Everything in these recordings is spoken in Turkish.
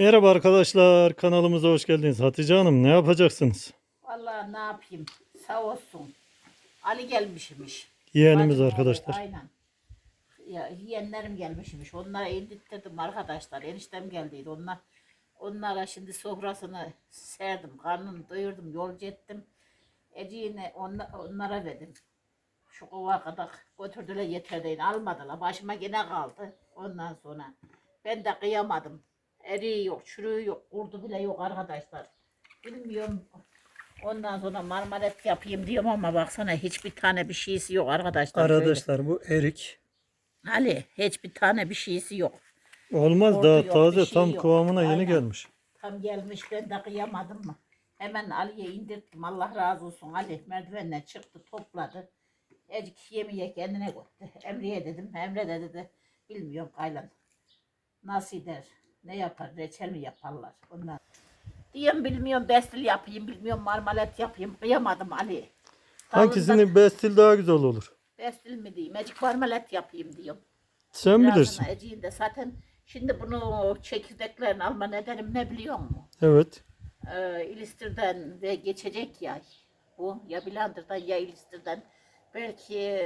Merhaba arkadaşlar, kanalımıza hoş geldiniz. Hatice Hanım ne yapacaksınız? Vallahi ne yapayım? Sağ olsun. Ali gelmişmiş. Yeğenimiz Bacım arkadaşlar. oğlu, Aynen. Ya yeğenlerim gelmişmiş. Onlara indirttirdim arkadaşlar. Eniştem geldiydi. Onlar onlara şimdi sofrasını serdim. Karnını doyurdum. Yolcu ettim. Eciğini onla- onlara verdim. Şu kova kadar götürdüler yeterdeyin. Almadılar. Başıma gene kaldı. Ondan sonra ben de kıyamadım. Eriği yok, çürüğü yok, kurdu bile yok arkadaşlar. Bilmiyorum. Ondan sonra marmaret yapayım diyorum ama baksana hiçbir tane bir şeysi yok arkadaşlar. Şöyle. Arkadaşlar bu erik. Ali hiçbir tane bir şeysi yok. Olmaz Ordu daha yok, taze şey tam yok. kıvamına yeni Aynen. gelmiş. Tam gelmiş ben de kıyamadım mı? Hemen Ali'ye indirttim. Allah razı olsun. Ali merdivenden çıktı topladı. Ecik yemeğe kendine koydu. Emre'ye dedim. Emre de dedi. Bilmiyorum kaylan. Nasıl der? Ne yapar? Reçel mi yaparlar? Ondan. Diyorum bilmiyorum bestil yapayım. Bilmiyorum marmalet yapayım. Kıyamadım Ali. Dalından Hangisini bestil daha güzel olur? Bestil mi diyeyim? Ecik marmalet yapayım diyorum. Sen Birazdan bilirsin. Eciğin de zaten şimdi bunu çekirdeklerini alma nedenim ne biliyor musun? Evet. Ee, İlistir'den ve geçecek ya bu ya Bilandır'dan ya İlistir'den belki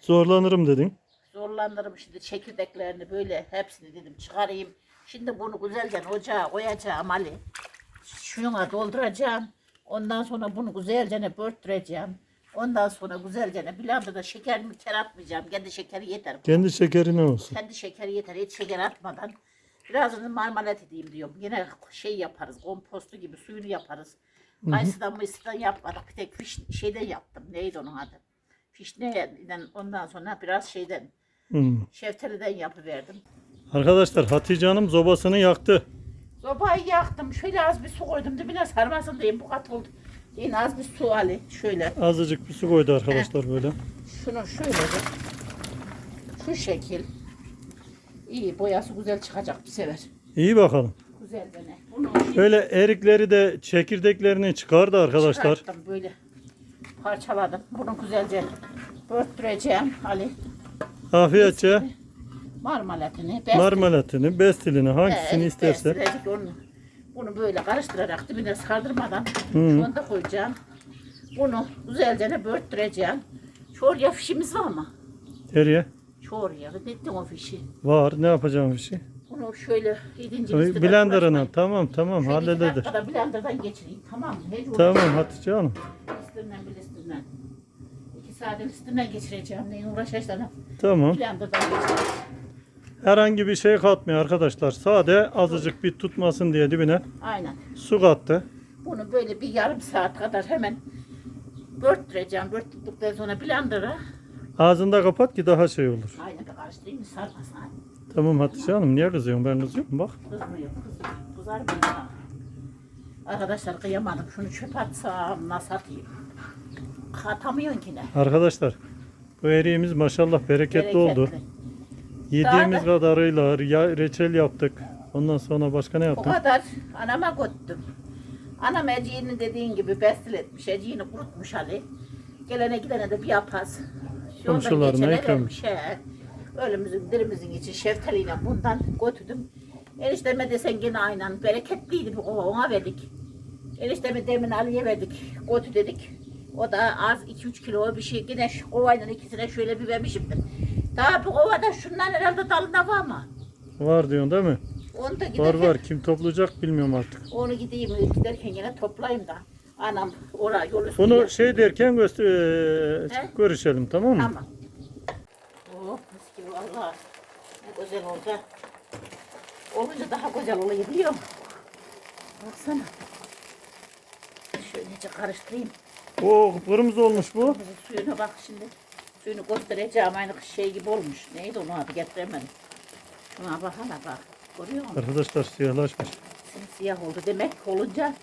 Zorlanırım dedin. zorlanırım şimdi çekirdeklerini böyle hepsini dedim çıkarayım. Şimdi bunu güzelce ocağa koyacağım Ali. Şuna dolduracağım. Ondan sonra bunu güzelce börttüreceğim. Ondan sonra güzelce Bilandır'da şeker mi atmayacağım. Kendi şekeri yeter. Kendi şekerine olsun. Kendi şekeri yeter. Hiç şeker atmadan. Birazını marmalat edeyim diyorum. Yine şey yaparız. Kompostu gibi suyunu yaparız. Kayısıdan mısırdan yapmadık. Bir tek fiş, şeyden yaptım. Neydi onun adı? Fişneden ondan sonra biraz şeyden Hmm. şeftaliden yapıverdim. Arkadaşlar Hatice Hanım zobasını yaktı. Sobayı yaktım. Şöyle az bir su koydum. Dibine sarmasın diyeyim. Bu kat oldu. Yine az bir su Ali. Şöyle. Azıcık bir su koydu arkadaşlar böyle. Şunu şöyle de. Şu şekil. İyi boyası güzel çıkacak bir sefer. İyi bakalım. Güzel. Bunu Böyle erikleri de çekirdeklerini çıkardı arkadaşlar. Çıkarttım böyle parçaladım. Bunu güzelce börttüreceğim Ali. Afiyetçe Marmalatını, best- marmelatını, bestilini hangisini Evet, isterse. bestirecek onu. Bunu böyle karıştırarak dibine sardırmadan Hı. şunu da koyacağım. Bunu güzelce börttüreceğim. Çorya fişimiz var mı? Nereye? Çorya. Bitti o fişi. Var. Ne yapacağım şey? Bunu şöyle yedinci listede Blender'ına. Tamam tamam Şöyle halleder. dakikada blenderdan geçireyim. Tamam mı? Hiç Tamam. Hatice Hanım. Listinden bir listinden. İki saat listinden geçireceğim. Neyin uğraşacağım? Tamam. Blenderdan geçireceğim. Herhangi bir şey katmıyor arkadaşlar. Sade azıcık bir tutmasın diye dibine Aynen. su kattı. Bunu böyle bir yarım saat kadar hemen börttüreceğim. Börttürdükten sonra blender'a Ağzında kapat ki daha şey olur. aynen karıştırayım sarmasın. Tamam Hatice Hanım niye kızıyorsun? Ben kızıyorum bak. Kızmıyor, kızmıyor. Kızar mı? ya? Arkadaşlar kıyamadım. Şunu çöp atsam nasıl atayım? Atamıyorsun ki ne? Arkadaşlar bu eriğimiz maşallah bereketli, oldu. Yediğimiz Daha kadarıyla ya, reçel yaptık. Ondan sonra başka ne O yaptık? kadar anama götürdüm. Anam Eciğini dediğin gibi bestil etmiş. Eciğini kurutmuş Ali. Gelene gidene de bir yapaz. Yoldan Komşularına geçene ikram. vermiş, he. Ölümüzün dirimizin için şeftaliyle bundan götürdüm. Enişteme desen gene aynen bereketliydi bu kova ona verdik. Enişteme demin Ali'ye verdik. Götü dedik. O da az 2-3 kilo bir şey. Yine şu kovayla ikisine şöyle bir vermişimdir. Daha bu kovada şundan herhalde dalında var mı? Var diyorsun değil mi? Onu da Var giderken var. Kim toplayacak bilmiyorum artık. onu gideyim giderken yine toplayayım da. Anam oraya yol üstü. Bunu şey derken göster eee, He? görüşelim tamam mı? Tamam. Oh mis gibi valla. Ne güzel oldu. Olunca daha güzel oluyor biliyor musun? Baksana. Şöylece karıştırayım. Oo kırmızı olmuş bu. Kızın Suyuna bak şimdi. Suyunu göstereceğim aynı şey gibi olmuş. Neydi onu adı getiremedim. Şuna bak hala bak. Görüyor musun? Arkadaşlar siyahlaşmış. Simsiyah oldu. Demek olunca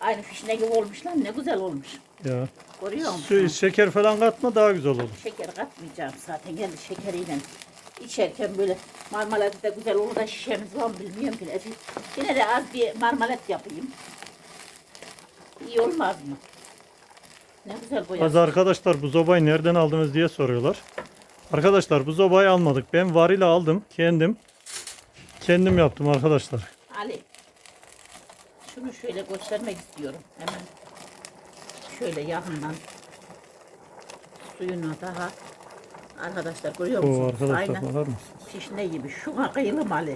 aynı fişine gibi olmuş lan. Ne güzel olmuş. Ya. Görüyor musun? Su, şeker falan katma daha güzel olur. Şeker katmayacağım zaten. Kendi şekeriyle içerken böyle marmelat da güzel olur da şişemiz var mı bilmiyorum ki. Ece, Yine de az bir marmelat yapayım. İyi olmaz mı? Ne güzel boyası. Az arkadaşlar bu zobayı nereden aldınız diye soruyorlar. Arkadaşlar bu zobayı almadık. Ben varil aldım kendim. Kendim yaptım arkadaşlar. Ali Şunu şöyle göstermek istiyorum. Hemen şöyle yakından suyunu daha arkadaşlar görüyor musunuz? arkadaşlar Aynen bakar mısınız? pişne gibi. Şuna kıyılmalı.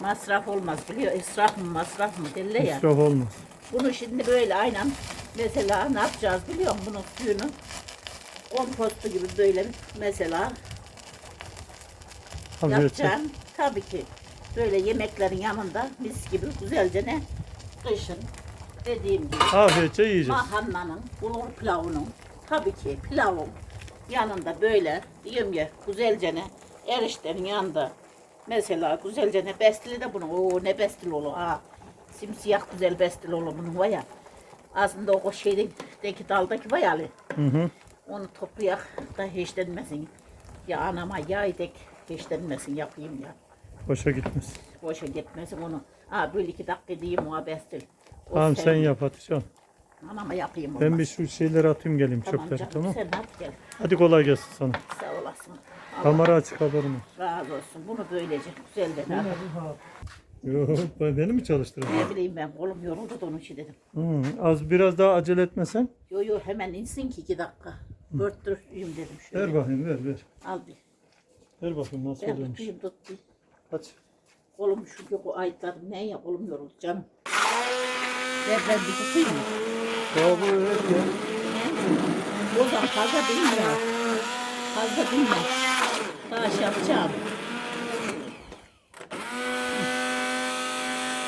Masraf olmaz biliyor. İsraf mı masraf mı derler ya. İsraf olmaz. Bunu şimdi böyle aynen mesela ne yapacağız biliyor musun? Bunun suyunu kompostu gibi böyle mesela Hazreti. yapacağım. Tabii ki böyle yemeklerin yanında mis gibi güzelce ne kışın dediğim gibi Afiyetçe yiyeceğiz. mahallanın, bulgur pilavının tabii ki pilavın yanında böyle diyorum ya güzelce ne eriştenin yanında mesela güzelce ne bestili de bunun o ne bestili olur ha simsiyah güzel bestili olur bunun var ya aslında o şeydeki daldaki var ya Ali, Hı hı. onu toplayak da hiç denmesin ya anama yağ edek hiç denmesin yapayım ya Boşa gitmez. boşa gitmesin onu ha böyle iki dakika diyeyim bestil O Tamam sen senin. yap Hatice. Anama yapayım Ben olmaz. bir şu şeyleri atayım geleyim Tamam çöpleri canım, tamam. sen at gel. Hadi kolay gelsin sana. Sağ olasın. Allah Kamera açık haberin olsun. razı olsun. Bunu böylece güzel de Yok beni mi çalıştırdın? ne bileyim ben kolum yoruldu da onun için dedim. Hı, az biraz daha acele etmesen. Yo yo hemen insin ki iki dakika. Örttüreyim dedim şöyle. Ver bakayım ver ver. Al bir. Ver bakayım nasıl Ben oluyormuş. tutayım tut bir. Aç. Kolum çünkü o ayıtladım. Ne ya kolum yoruldu canım. Ver ben bir tutayım mı? Ya bu evet ya. O zaman fazla binme. Fazla binme. Daha şey yapacağım.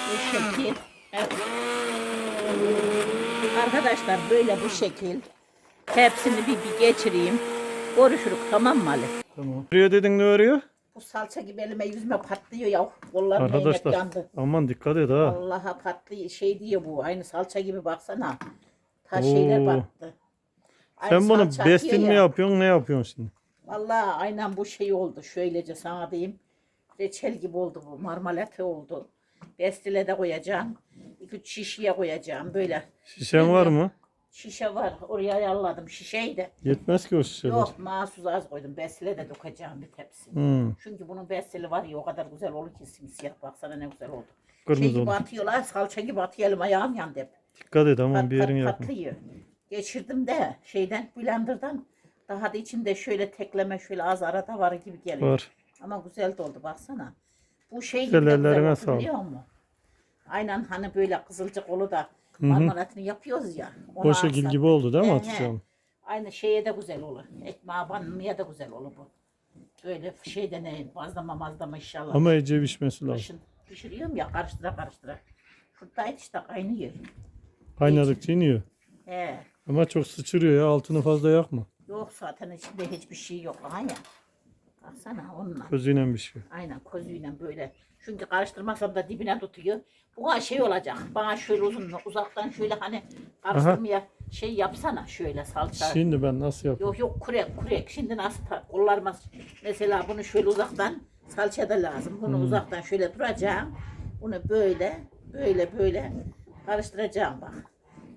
Bu şekil. Evet. Arkadaşlar böyle bu şekil. Hepsini bir, bir geçireyim. Görüşürük tamam mı Ali? Tamam. Buraya dedin ne örüyor? Bu salça gibi elime yüzüme patlıyor ya. Kollarım Arkadaşlar yandı. aman dikkat et ha. Allah'a patlıyor. Şey diyor bu. Aynı salça gibi baksana. Ta şeyler Oo. battı. Aynı Sen bunu salça bestin mi ya. yapıyorsun ne yapıyorsun şimdi? Vallahi aynen bu şey oldu. Şöylece sana diyeyim. Reçel gibi oldu bu. Marmalata oldu. Bestile de koyacağım. İki şişeye koyacağım. Böyle Şişen var mı? şişe var. Oraya ayarladım şişeyi de. Yetmez ki o şişeler. Yok mahsus az koydum. Bestile de dökeceğim bir tepsi. Hı, Çünkü bunun bestili var ya o kadar güzel olur ki simsiyah. Baksana ne güzel oldu. kırmızı şey gibi olur. atıyorlar. Salça gibi atıyor. Elim ayağım yandı hep. Dikkat et aman Pat bir yerin yakma. patlıyor. Geçirdim de şeyden blenderdan. Daha da içinde şöyle tekleme şöyle az arada var gibi geliyor. Var. Ama güzel de oldu baksana. Bu şey gibi de güzel ellerine oldu sağlık. biliyor musun? Aynen hani böyle kızılcık olu da marmaratını yapıyoruz ya. O ona şekil alsak. gibi oldu değil mi He, Hatice he. Hanım? Aynı şeye de güzel olur. Ekmeğe banmaya da güzel olur bu. Böyle şeyde ne bazlama mazlama inşallah. Ama ece pişmesi lazım. Kışın pişiriyorum ya karıştıra karıştıra. Şuradaydı işte kaynıyor. Kaynadıkça iniyor. He. Ama çok sıçrıyor ya altını fazla yakma. Yok zaten içinde hiçbir şey yok. Aha ya. Baksana onunla. Közüyle bir şey. Aynen közüyle böyle. Çünkü karıştırmasam da dibine tutuyor. Bu şey olacak. Bana şöyle uzun uzaktan şöyle hani karıştırmaya şey yapsana şöyle salça. Şimdi ben nasıl yapayım? Yok yok kurek kurek. Şimdi nasıl kollarıma mesela bunu şöyle uzaktan salça da lazım. Bunu uzaktan şöyle duracağım. Bunu böyle böyle böyle karıştıracağım bak.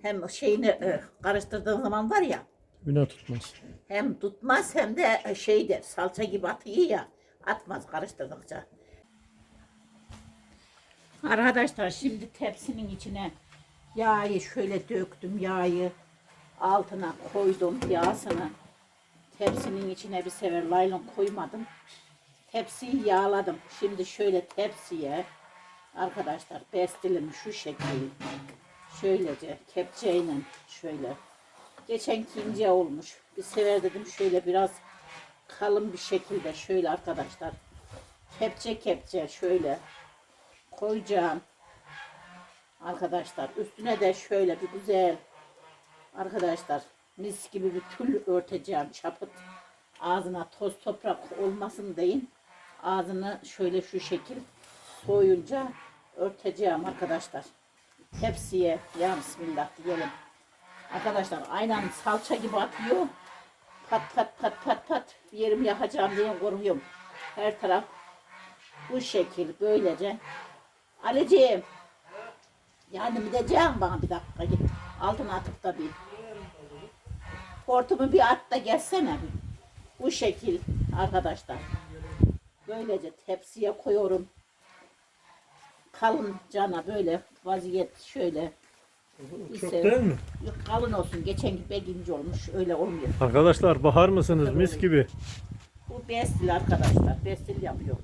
Hem şeyini e, karıştırdığın zaman var ya Bina tutmaz. hem tutmaz hem de e, şeydir salça gibi atıyor ya atmaz karıştırdıkça. Arkadaşlar şimdi tepsinin içine yağı şöyle döktüm yağı altına koydum yağsını. Tepsinin içine bir sefer laylon koymadım. Tepsiyi yağladım. Şimdi şöyle tepsiye arkadaşlar bestilim şu şekil. Şöylece kepçeyle şöyle Geçenki ince olmuş. Bir sefer dedim şöyle biraz kalın bir şekilde şöyle arkadaşlar. Kepçe kepçe şöyle koyacağım. Arkadaşlar üstüne de şöyle bir güzel arkadaşlar mis gibi bir tül örteceğim çapıt. Ağzına toz toprak olmasın deyin. Ağzını şöyle şu şekil soyunca örteceğim arkadaşlar. Tepsiye ya bismillah diyelim. Arkadaşlar aynen salça gibi atıyor. Pat pat pat pat pat. Bir yerimi yakacağım diye korkuyorum. Her taraf bu şekil böylece. Ali'ciğim yardım edeceğim bana bir dakika git. Altına atıp da bir. Hortumu bir at da gelsene bir. Bu şekil arkadaşlar. Böylece tepsiye koyuyorum. kalın cana böyle vaziyet şöyle. Çok ise- değil mi? Yok kalın olsun. Geçenki beginci olmuş. Öyle olmuyor. Arkadaşlar bahar mısınız Tabii. mis gibi. Bu bestil arkadaşlar. Bestil yapıyor.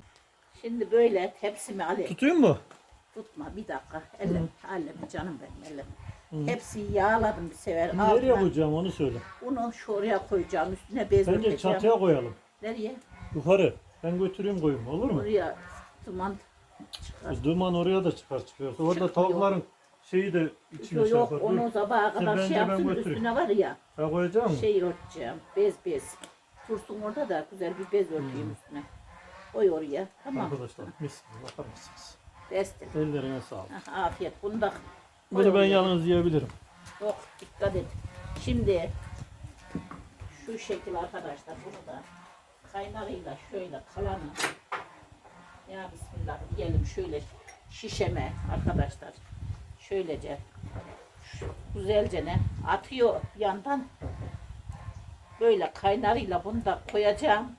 Şimdi böyle tepsimi alayım. Tutuyor mu? Tutma bir dakika. Elle, elle canım benim elle. Hepsini yağladım bir sefer. Nereye Altına koyacağım onu söyle. Unu şuraya koyacağım. Üstüne bez Bence örteceğim. çatıya koyalım. Nereye? Yukarı. Ben götüreyim koyayım olur mu? Oraya duman çıkar. Duman oraya da çıkar çıkıyorsa. Orada Çıkıyor. tavukların şeyi de içine şey yok yapar. onu Dur. sabaha kadar bence şey ben yapsın götüreyim. üstüne var ya Ha koyacağım mı? şey örteceğim bez bez. Dursun orada da güzel bir bez örteyim üstüne. Koy oraya tamam. Hmm. Arkadaşlar mis gibi bakar mısınız? Bestir. Ellerine sağlık. Ah, Afiyet. Bunu da koy Bunu ben oraya. yalnız yiyebilirim. Yok dikkat et. Şimdi şu şekil arkadaşlar bunu da kaynarıyla şöyle kalanı ya bismillah diyelim şöyle şişeme arkadaşlar şöylece güzelce ne atıyor yandan böyle kaynarıyla bunu da koyacağım.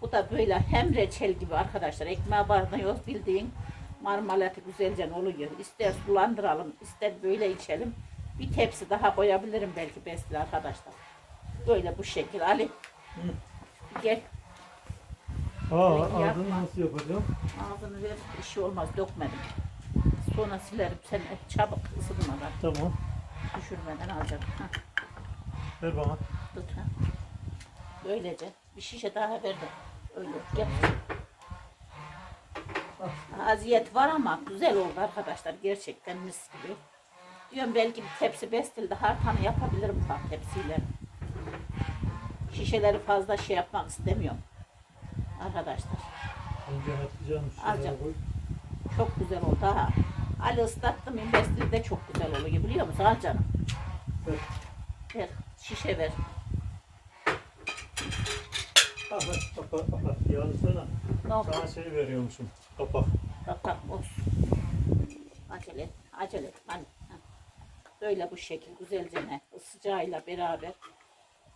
Bu da böyle hem reçel gibi arkadaşlar ekmeğe banıyoruz bildiğin marmalatı güzelce oluyor. İster sulandıralım ister böyle içelim. Bir tepsi daha koyabilirim belki besle arkadaşlar. Böyle bu şekil Ali. Gel Aa ağzını yapma. nasıl yapacağım? ağzını ver bir şey olmaz dökmedim. Sonra silerim sen çabuk ısınmadan Tamam. düşürmeden alacağım. Hah, Ver bana. tut ha. Böylece bir şişe daha verdim. Öyle gel. Aziyet var ama güzel oldu arkadaşlar. Gerçekten mis gibi. Diyorum belki bir tepsi bestilde hartanı yapabilirim bak tepsiyle. Şişeleri fazla şey yapmak istemiyorum. Arkadaşlar. Önce. Alacağım. Çok güzel oldu ha. Ali ıslattım investir de çok güzel oluyor biliyor musun? Al canım. Ver. Ver. Şişe ver. Kapat kapat kapat. Yansana. Ne oldu? Sana şey veriyormuşum. Kapak. Bak olsun. Acele et. Acele et. Hani. ha. Böyle bu şekil güzelce ne sıcağıyla beraber.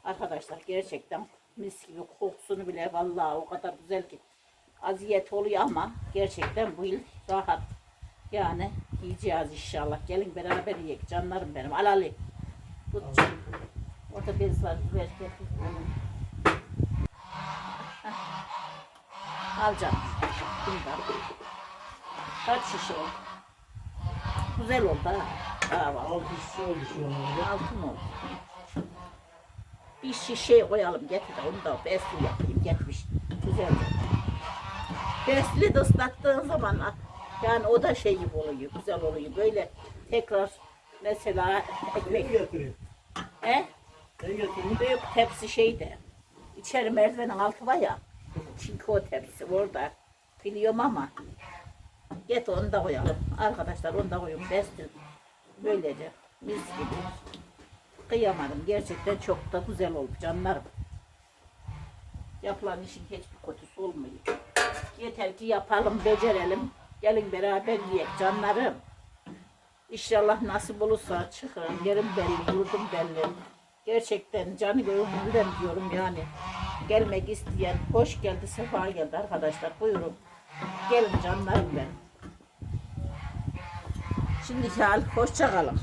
Arkadaşlar gerçekten mis gibi kokusunu bile vallahi o kadar güzel ki aziyet oluyor ama gerçekten bu yıl rahat. Yani yiyeceğiz inşallah. Gelin beraber yiyek canlarım benim. Al Ali. Tut canım. Orada bez var. Ver. Hah. Al canım. Bundan. Kaç şişe oldu? Güzel oldu ha. Kahvaltı. Altı şişe oldu şu an. Altın oldu. Bir şişe koyalım getir onu da besli yapayım getmiş. Güzel. Besli de ıslattığın zaman yani o da şey gibi oluyor, güzel oluyor. Böyle tekrar mesela ekmek, getireyim? he? Büyük tepsi şeyde. İçeri merdivenin altı var ya. Çünkü o tepsi orada. Biliyorum ama. Get onu da koyalım. Arkadaşlar onu da koyun. Bestir. Böylece. Mis gibi. Kıyamadım. Gerçekten çok da güzel oldu canlarım. Yapılan işin hiçbir kötüsü olmuyor. Yeter ki yapalım, becerelim. Gelin beraber yiyek canlarım. İnşallah nasip olursa çıkarım. Yerim belli, yurdum belli. Gerçekten canı gönülden diyorum yani. Gelmek isteyen hoş geldi, sefa geldi arkadaşlar. Buyurun. Gelin canlarım benim. Şimdiki hal hoşça kalın.